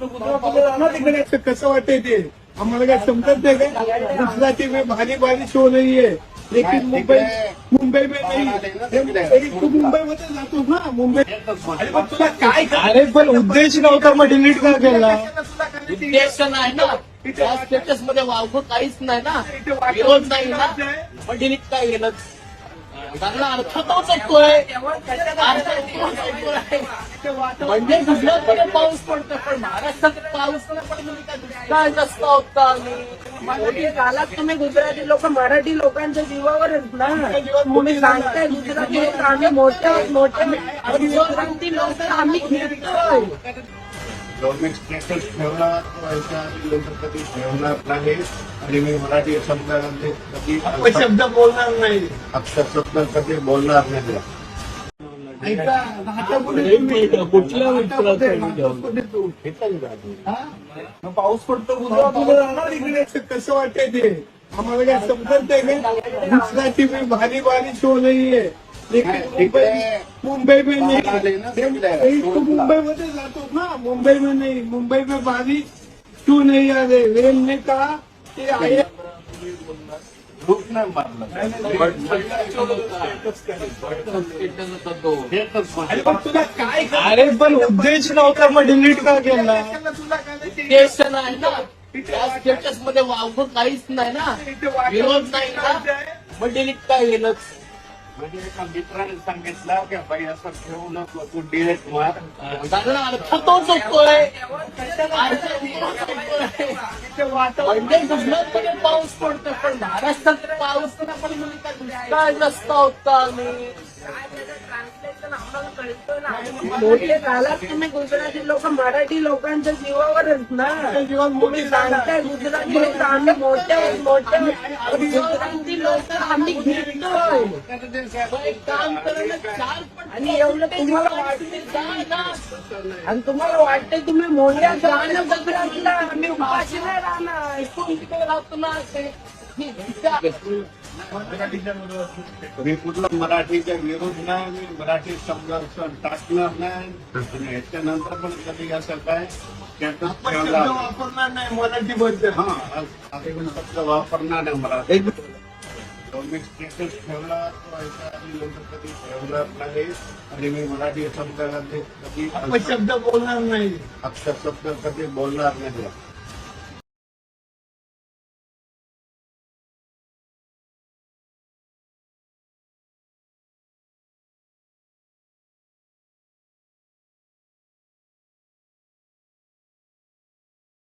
कसं वाटतंय ते? आम्हाला काय समजत नाही काय गुजराती में भारी भारी शो नाही आहे. लेकिन मुंबई मुंबई में नाही. तू मुंबईमध्ये जातो ना? मुंबई अरे पण तुला काय अरे पण उद्देश नव्हता मग डिलीट का केला? उद्देश नाही ना. स्टेटसमध्ये वावगं काहीच नाही ना. विरोध नाही ना. पण डिलीट काय केलं? कारण अर्थ तोच येतोय. म्हणजे गुजरातमध्ये पाऊस पडतो पण महाराष्ट्रात पाऊस नाही पडतो का दुष्काळ जास्त होता मोठी कालात तुम्ही गुजराती लोक मराठी लोकांच्या जीवावरच ना तुम्ही सांगताय गुजराती लोक आम्ही मोठ्या मोठ्या लोक आम्ही घेतोय गव्हर्नमेंट नंतर कधी ठेवणार नाही. आणि मी मराठी शब्दामध्ये कधी शब्द बोलणार नाही. अक्षर शब्द कधी बोलणार नाही. कुठल्या. हा? पाऊस पडतो कसं वाटतंय ते? आम्हाला काय समजत नाही काय गुजराती में भारी भारी शो नाही आहे लेकिन मुंबई मुंबई में नहीं हे- तू मुंबईमध्ये जातो ना मुंबई में नहीं मुंबई में बारिश क्यों नहीं आ रहे रेल ने कहा कि ग्रुप नाही मारलं तुला काय अरे पण उद्देश नव्हता मग डिलीट का केला तुला काय उद्देश नाही ना त्या स्टेटसमध्ये वावगं काहीच नाही ना. विरोध नाही ना. पण डिलीट काय केलं म्हणजे एका मित्राने सांगितलं की बाई असं ठेवू नको तू डिलेट मार. कारण अर्थ. म्हणजे गुजरातमध्ये पाऊस पडतो पण महाराष्ट्रात पाऊस का दुष्काळ जास्त होता आणि ट्रान्सलेशन आम्हाला कळतं ना मोठे कालात तुम्ही गुजराती लोक मराठी लोकांच्या जीवावरच ना. तुम्ही सांगताय गुजराती लोक आम्ही मोठ्या मोठ्या गुजराती लोक आम्ही घेतोय मग एक काम करणं चार पण आणि एवढं तुम्हाला वाटते आणि तुम्हाला वाटतंय तुम्ही मोठ्या जाणं गुजरातला आम्ही उपाशी नाही राहणार ऐकून तिकडे राहतो ना. मी कुठलं मराठीच्या विरोध नाही मी मराठी शब्द टाकणार नाही. आणि याच्यानंतर पण कधी असं काय शब्द वापरणार नाही मराठी बद्दल हा शब्द वापरणार नाही मराठी. स्टेटस ठेवला तो नंतर कधी ठेवणार नाही. आणि मी मराठी शब्दामध्ये कधी शब्द बोलणार नाही. अक्षर शब्द कधी बोलणार नाही.